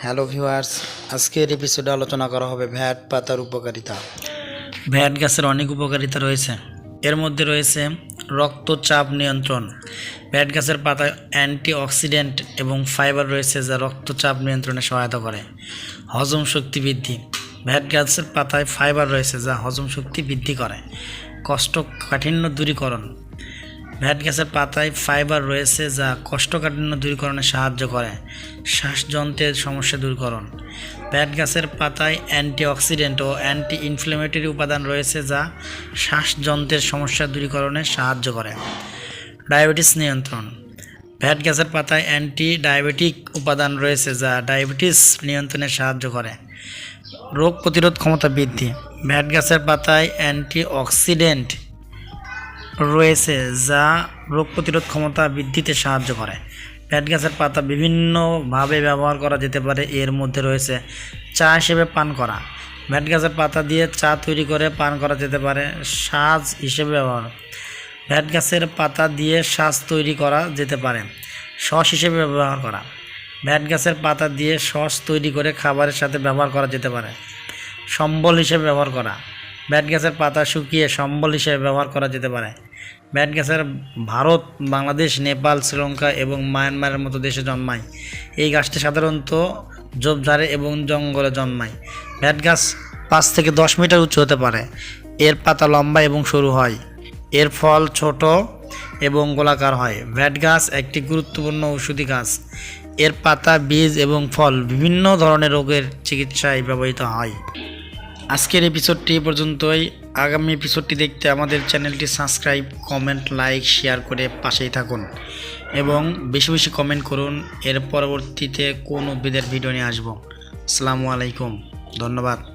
Hello viewers আজকের এপিসোডে আলোচনা করা হবে ভ্যাট, পাতার উপকারিতা। ভ্যাট গাছের অনেক উপকারিতা রয়েছে। এর মধ্যে রয়েছে রক্তচাপ নিয়ন্ত্রণ। ভ্যাট গাছের পাতায় অ্যান্টি অক্সিডেন্ট এবং ফাইবার রয়েছে যা রক্তচাপ নিয়ন্ত্রণে সহায়তা করে। হজম শক্তি বৃদ্ধি। ভ্যাট গাছের পাতায় ফাইবার রয়েছে যা হজম শক্তি বৃদ্ধি করে। কষ্টকাঠিন্য দূরীকরণ। ভ্যাট গাছের পাতায় ফাইবার রয়েছে যা কোষ্ঠকাঠিন্য দূরীকরণে সাহায্য করে। শ্বাসযন্ত্রের সমস্যা দূরকরণ। ভ্যাট গাছের পাতায় অ্যান্টিঅক্সিডেন্ট ও অ্যান্টি ইনফ্লেমেটরি উপাদান রয়েছে যা শ্বাসযন্ত্রের সমস্যা দূরীকরণে সাহায্য করে। ডায়াবেটিস নিয়ন্ত্রণ। ভ্যাট গাছের পাতায় অ্যান্টি ডায়াবেটিক উপাদান রয়েছে যা ডায়াবেটিস নিয়ন্ত্রণে সাহায্য করে। রোগ প্রতিরোধ ক্ষমতা বৃদ্ধি। ভ্যাট গাছের পাতায় অ্যান্টি অক্সিডেন্ট রয়েছে, যা রোগ প্রতিরোধ ক্ষমতা বৃদ্ধিতে সাহায্য করে। প্যাট গাছের পাতা বিভিন্নভাবে ব্যবহার করা যেতে পারে, এর মধ্যে রয়েছে চা হিসেবে পান করা। ভ্যাট গাছের পাতা দিয়ে চা তৈরি করে পান করা যেতে পারে, সাজ হিসেবে ব্যবহার। ভ্যাট গাছের পাতা দিয়ে সাজ তৈরি করা যেতে পারে, সস হিসেবে ব্যবহার করা। ভ্যাট গাছের পাতা দিয়ে সস তৈরি করে খাবারের সাথে ব্যবহার করা যেতে পারে, সম্বল হিসেবে ব্যবহার করা। ব্যাট গাছের পাতা শুকিয়ে সম্বল হিসেবে ব্যবহার করা যেতে পারে ব্যাট গাছের ভারত, বাংলাদেশ, নেপাল, শ্রীলঙ্কা এবং মায়ানমারের মতো দেশে জন্মায়। এই গাছটি সাধারণত ঝোপঝাড়ে এবং জঙ্গলে জন্মায়। ব্যাট গাছ পাঁচ থেকে দশ মিটার উঁচু হতে পারে। এর পাতা লম্বা এবং সরু হয়। এর ফল ছোট এবং গোলাকার হয়। ভ্যাট গাছ একটি গুরুত্বপূর্ণ ঔষধি গাছ। এর পাতা, বীজ এবং ফল বিভিন্ন ধরনের রোগের চিকিৎসায় ব্যবহৃত হয়। আজকের এপিসোডটি এ পর্যন্তই। আগামী এপিসোডটি দেখতে আমাদের চ্যানেলটি সাবস্ক্রাইব কমেন্ট লাইক শেয়ার করে পাশেই থাকুন। এবং বেশি বেশি কমেন্ট করুন। এর পরবর্তীতে কোন উদ্ভিদের ভিডিও নিয়ে আসব। আসসালামু আলাইকুম। ধন্যবাদ।